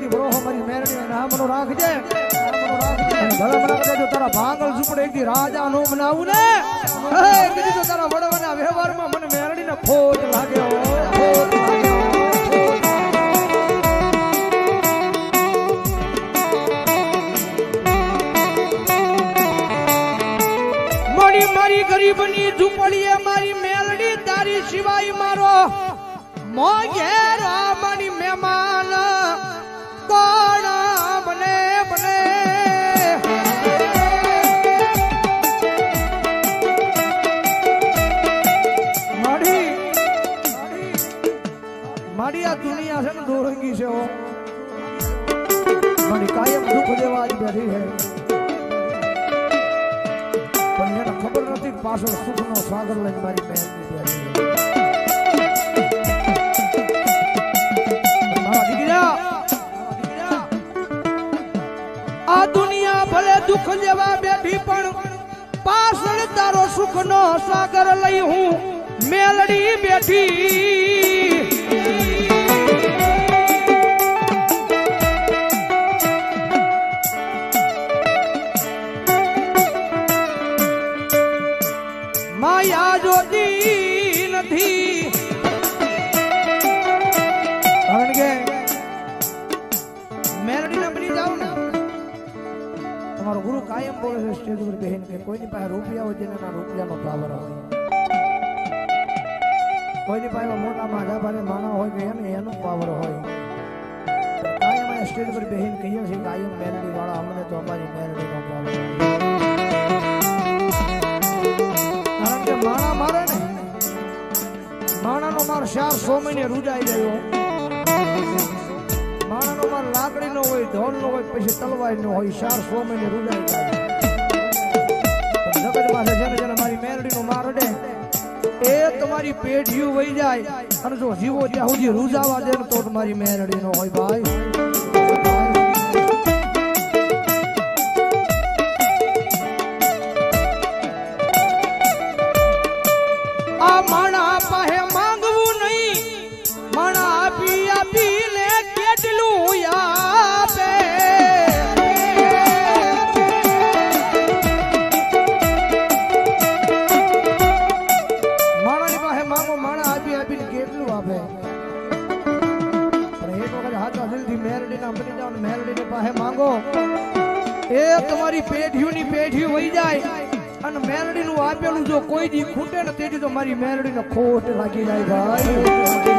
નામનું રાખજે. નામનું રાખજે. ભલે મને કદાચ જો તારા ભાંગલ ઝૂંપડે એકથી રાજા નું બનાવું ને? કીધું તારા વડવાના વ્યવહારમાં મને મેરડીને ખોટ લાગે હો, ખોટ લાગે મારી મારી ગરીબની ઝૂંપડીએ મારી મેલડી તારી સિવાય મારો મોઘેરો મારી મહેમાન મારી આ દુનિયા છે ને દોરંગી છે મારી કાયમ દુઃખ દેવા જ છે. પણ એને ખબર નથી પાછળ સુખનો સાગર લઈને મારી બહેનની બેઠી આ દુનિયા ભલે દુઃખ જેવા બેઠી પણ પાછળ તારો સુખનો સાગર લઈ હું મેલડી બેઠી. માયા જોતી નથી. બોલે છે સ્ટેજ ઉપર બેહીને કે કોઈની પાસે રૂપિયા હોય જેને રૂપિયાનો પાવર હોય કોઈની પાસે મોટા માધા ભારે માણા હોય કે એને એનો પાવર હોય. કાયમ સ્ટેજ પર બેહીને કહીએ છીએ કાયમ મેલડી વાળા, અમને તો અમારી મેલડીનો પાવર કારણ કે માણા મારે ને. માણાનો માર ચાર સો મહિને રૂજાઈ ગયો. માણાનો લાકડી નો હોય, ધોન નો હોય, પછી તલવાઈ નો હોય ચાર સો મહિને તમારી રૂજાવા દે તો તમારી મેરડી નો હોય ભાઈ. આ માણા હાથા દિલથી મેરડીના બની જાઓ ને મેરડીની પાસે માંગો એ તમારી પેઢીઓની પેઢીઓ વહી જાય અને મેરડીનું આપેલું જો કોઈ દી ખૂટે ને તેથી તો મારી મેરડીને ખોટ લાગી જાય ભાઈ.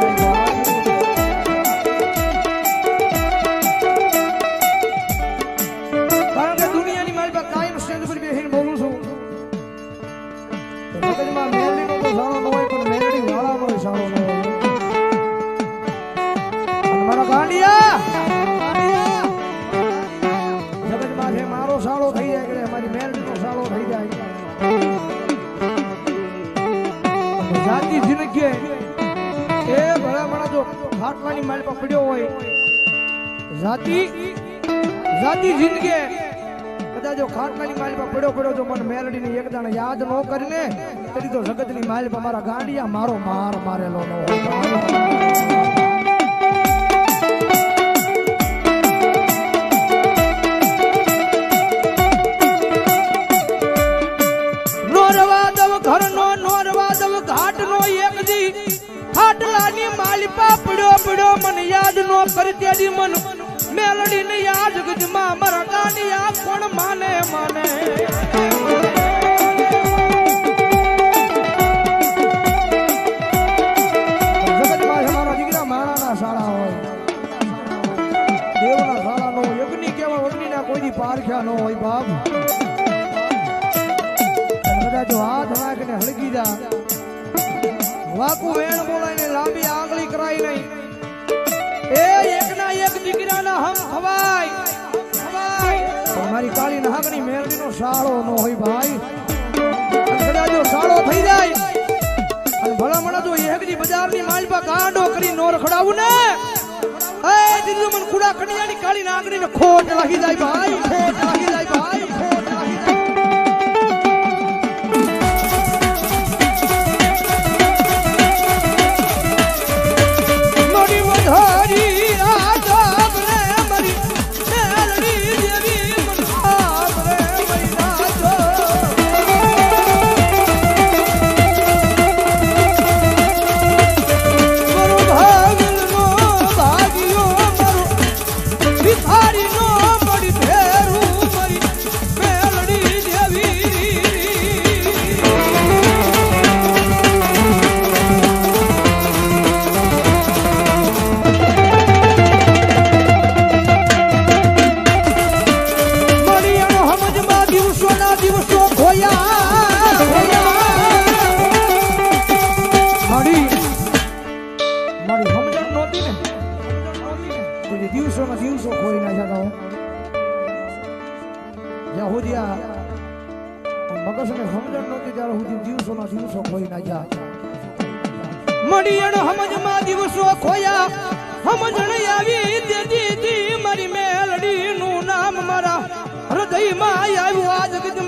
જાતિ જિંદગી એ ભલા ભલા જો ખાટલાની માલ પર પડ્યો હોય, જાતિ જાતિ જિંદગી બધા જો ખાટલાની માલ પર પડ્યો પડ્યો જો મને મેલડીની એક દાણા યાદ ન કરીને તરી તો જગતની માલ પર મારા ગાંડિયા મારો માર મારેલો ન હોય. પારખ્યા ન હોય બાપ. કદાચ હાથ નાખીને હળગી જા. વાકુ વેણ બોલાઈને લાંબી આંગળી કરાઈ નહીં. એ એકના એક દીકરાના હમ ખવાય. મારી કાળી નાગણી મેરડીનો સાળો નો હોય ભાઈ. કદાચ જો સાળો થઈ જાય, અને ભલામણા જો એકની બજારની માલપા ગાંડો કરી નો રખડાવું ને, એ દીદી મને કુડા કડિયાની કાળી નાગણીને ખોટ લાગી જાય ભાઈ. જે દિવસોના દિવસો ખોઈ નાખ્યા હતા જ્યાં સુધી આ મગજને સમજણ નહોતી ત્યારે સુધી દિવસોના દિવસો ખોઈ નાખ્યા મડિયણ સમજમાં દિવસો ખોયા સમજણ આવી દીધી મારી મેલડી નું નામ મારા હૃદયમાં આવ્યું આ જગતમાં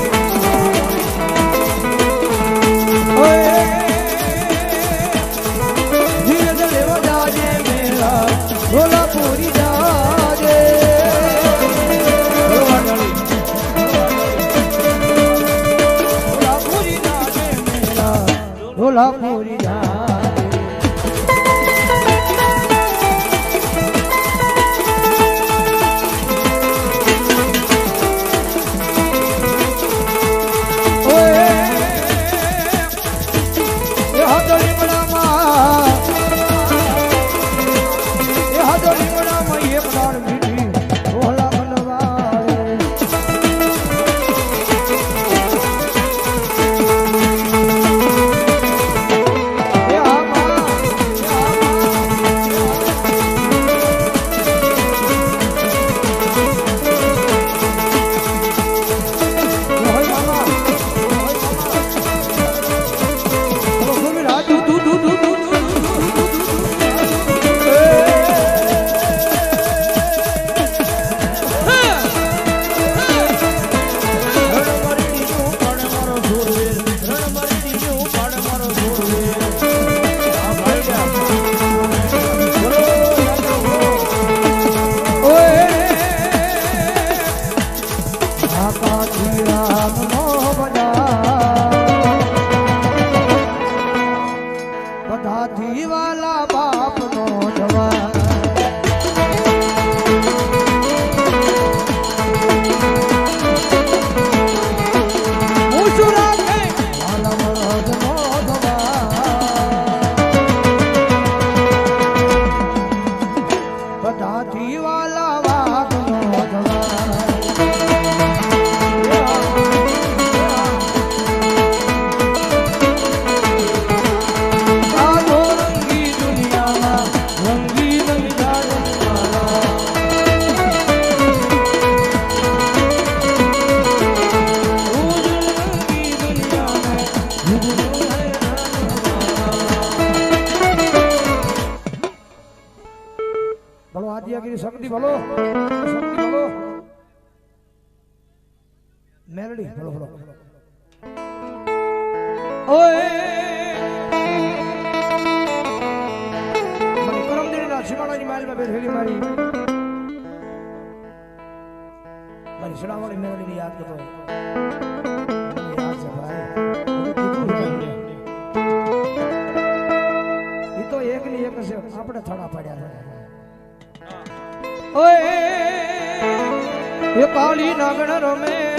করিয়া રામ નો આદિયાગીરી શક્તિ બોલો. શક્તિ બોલો. મેલડી બોલો બોલો. માલમાં બેઠેલી મારી મારી શિડાવાળી મેળવીને યાદ કરતો યાદ છે ભાઈ. ઈ તો એક ની એક છે. આપણે થડા પાડ્યા ઓય, એ કાળી નાગણ રમે.